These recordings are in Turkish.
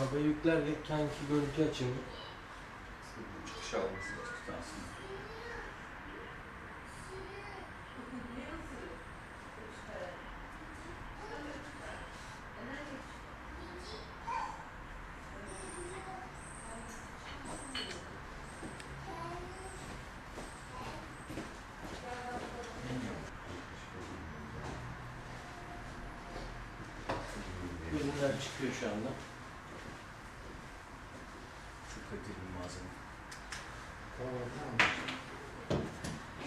Arabayı yüklerken ki görüntü açayım. Çıkış alması aslında. Ürünler çıkıyor şu anda. Kaliteli bir malzeme.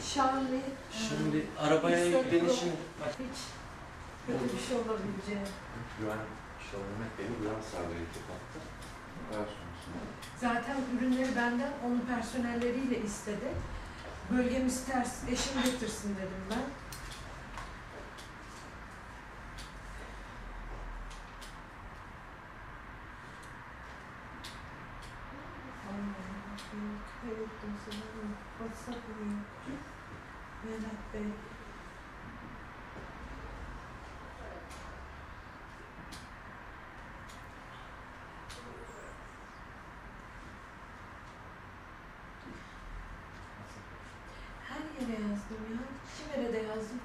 Şahane. Şimdi arabaya Hiç yok, yüklenişini... Hiç kötü bir şey olabileceği. Güven, Mehmet Bey'in güven sağlığı ekip attı. Daha sonrasında Zaten ürünleri benden onun personelleriyle istedi. Bölgemiz ters, eşim getirsin dedim ben. Her yere yazdım ya. Kime de yazdım.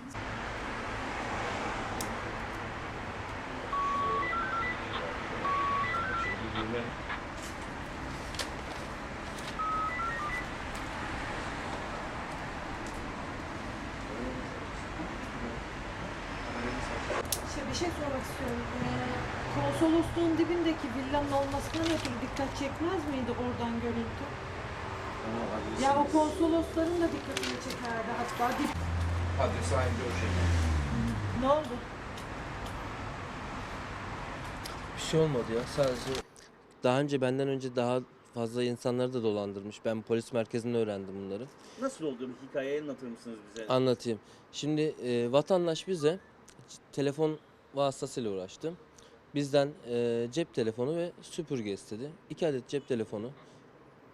Şimdi düğme Şey, sormak istiyorum. Ee, konsolosluğun dibindeki villanın olmasına ne tür dikkat çekmez miydi oradan görüntü? Adresi, Ya o konsolosların da dikkatini çekerdi hatta. Dip... adresi aynı o şekilde. Ne oldu? Bir şey olmadı ya sadece... Daha önce benden önce daha fazla insanları da dolandırmış. Ben polis merkezinde öğrendim bunları. Nasıl oldu bir hikaye anlatır mısınız bize? Anlatayım. Şimdi e, vatandaş bize telefon vasıtasıyla uğraştı. Bizden e, cep telefonu ve süpürge istedi. İki adet cep telefonu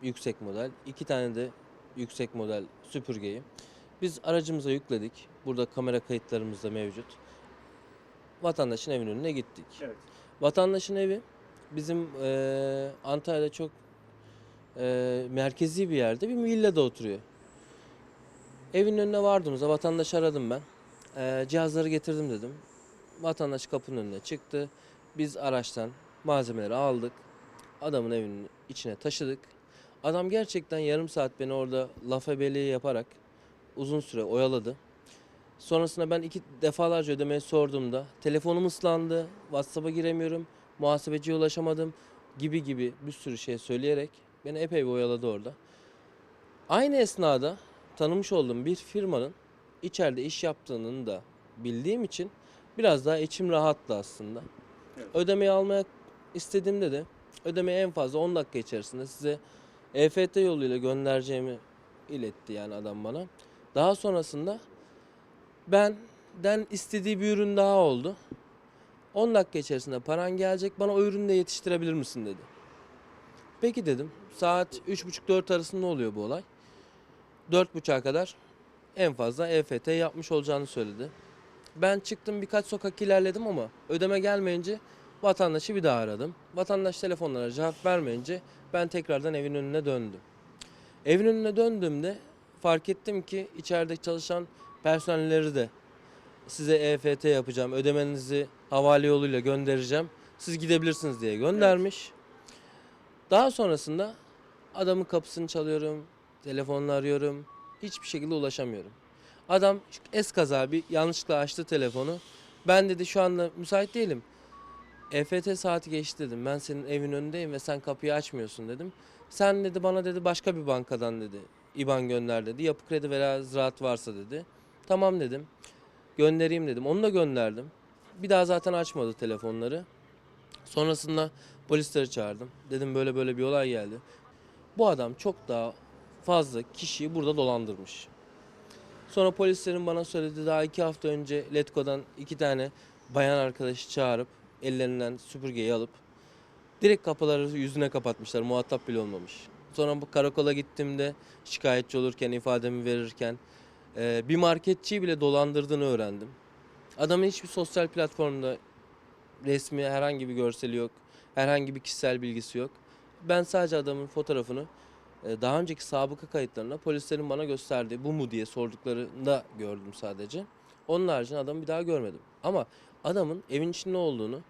yüksek model, iki tane de yüksek model süpürgeyi. Biz aracımıza yükledik. Burada kamera kayıtlarımız da mevcut. Vatandaşın evinin önüne gittik. Evet. Vatandaşın evi bizim e, Antalya'da çok e, merkezi bir yerde bir villada oturuyor. Evin önüne vardığımızda vatandaşı aradım ben. E, cihazları getirdim dedim. Vatandaş kapının önüne çıktı. Biz araçtan malzemeleri aldık. Adamın evinin içine taşıdık. Adam gerçekten yarım saat beni orada laf ebeliği yaparak uzun süre oyaladı. Sonrasında ben iki defalarca ödemeyi sorduğumda telefonum ıslandı, WhatsApp'a giremiyorum, muhasebeciye ulaşamadım gibi gibi bir sürü şey söyleyerek beni epey bir oyaladı orada. Aynı esnada tanımış olduğum bir firmanın içeride iş yaptığını da bildiğim için biraz daha içim rahattı aslında. Evet. Ödemeyi almaya istediğimde de ödemeyi en fazla 10 dakika içerisinde size EFT yoluyla göndereceğimi iletti yani adam bana. Daha sonrasında benden istediği bir ürün daha oldu. 10 dakika içerisinde paran gelecek bana o ürünü de yetiştirebilir misin dedi. Peki dedim. Saat 3.30-4 arasında oluyor bu olay. 4.30'a kadar en fazla EFT yapmış olacağını söyledi. Ben çıktım birkaç sokak ilerledim ama ödeme gelmeyince vatandaşı bir daha aradım. Vatandaş telefonlara cevap vermeyince ben tekrardan evin önüne döndüm. Evin önüne döndüğümde fark ettim ki içeride çalışan personelleri de size EFT yapacağım, ödemenizi havale yoluyla göndereceğim. Siz gidebilirsiniz diye göndermiş. Daha sonrasında adamın kapısını çalıyorum, telefonla arıyorum. Hiçbir şekilde ulaşamıyorum. Adam eskaza bir yanlışlıkla açtı telefonu. Ben dedi şu anda müsait değilim. EFT saati geçti dedim. Ben senin evin önündeyim ve sen kapıyı açmıyorsun dedim. Sen dedi bana dedi başka bir bankadan dedi. IBAN gönder dedi. Yapı kredi veya ziraat varsa dedi. Tamam dedim. Göndereyim dedim. Onu da gönderdim. Bir daha zaten açmadı telefonları. Sonrasında polisleri çağırdım. Dedim böyle böyle bir olay geldi. Bu adam çok daha fazla kişiyi burada dolandırmış. Sonra polislerin bana söyledi daha iki hafta önce Letgo'dan iki tane bayan arkadaşı çağırıp ellerinden süpürgeyi alıp direkt kapıları yüzüne kapatmışlar. Muhatap bile olmamış. Sonra bu karakola gittiğimde şikayetçi olurken ifademi verirken e, bir marketçiyi bile dolandırdığını öğrendim. Adamın hiçbir sosyal platformda resmi herhangi bir görseli yok. Herhangi bir kişisel bilgisi yok. Ben sadece adamın fotoğrafını daha önceki sabıka kayıtlarında polislerin bana gösterdiği bu mu diye sorduklarında gördüm sadece. Onun haricinde adamı bir daha görmedim. Ama adamın evin içinde olduğunu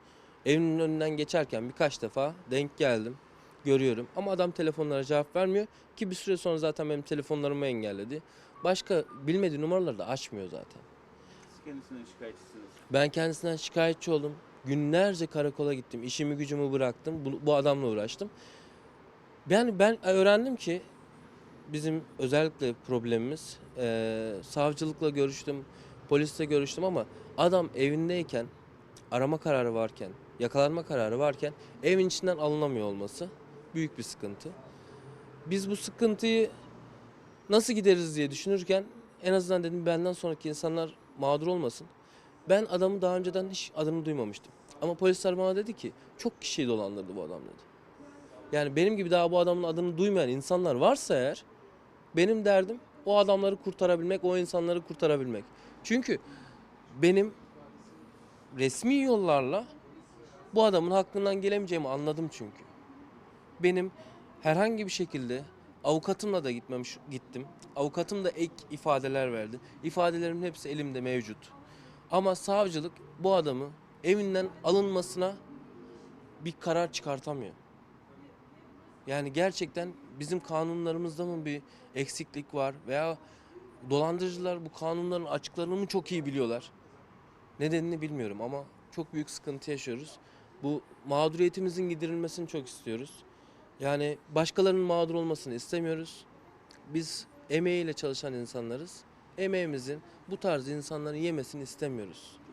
evinin önünden geçerken birkaç defa denk geldim. Görüyorum ama adam telefonlara cevap vermiyor ki bir süre sonra zaten benim telefonlarımı engelledi. Başka bilmediği numaraları da açmıyor zaten. Siz kendisinden şikayetçisiniz. Ben kendisinden şikayetçi oldum. Günlerce karakola gittim. İşimi gücümü bıraktım. Bu, bu adamla uğraştım. Yani ben öğrendim ki bizim özellikle problemimiz eee, savcılıkla görüştüm, polisle görüştüm ama adam evindeyken arama kararı varken, yakalanma kararı varken evin içinden alınamıyor olması büyük bir sıkıntı. Biz bu sıkıntıyı nasıl gideriz diye düşünürken en azından dedim benden sonraki insanlar mağdur olmasın. Ben adamı daha önceden hiç adını duymamıştım. Ama polisler bana dedi ki çok kişiyi dolandırdı bu adam dedi. Yani benim gibi daha bu adamın adını duymayan insanlar varsa eğer benim derdim o adamları kurtarabilmek, o insanları kurtarabilmek. Çünkü benim resmi yollarla bu adamın hakkından gelemeyeceğimi anladım çünkü. Benim herhangi bir şekilde avukatımla da gitmemiş gittim. Avukatım da ek ifadeler verdi. İfadelerimin hepsi elimde mevcut. Ama savcılık bu adamı evinden alınmasına bir karar çıkartamıyor. Yani gerçekten bizim kanunlarımızda mı bir eksiklik var veya dolandırıcılar bu kanunların açıklarını mı çok iyi biliyorlar? Nedenini bilmiyorum ama çok büyük sıkıntı yaşıyoruz. Bu mağduriyetimizin giderilmesini çok istiyoruz. Yani başkalarının mağdur olmasını istemiyoruz. Biz emeğiyle çalışan insanlarız. Emeğimizin bu tarz insanların yemesini istemiyoruz.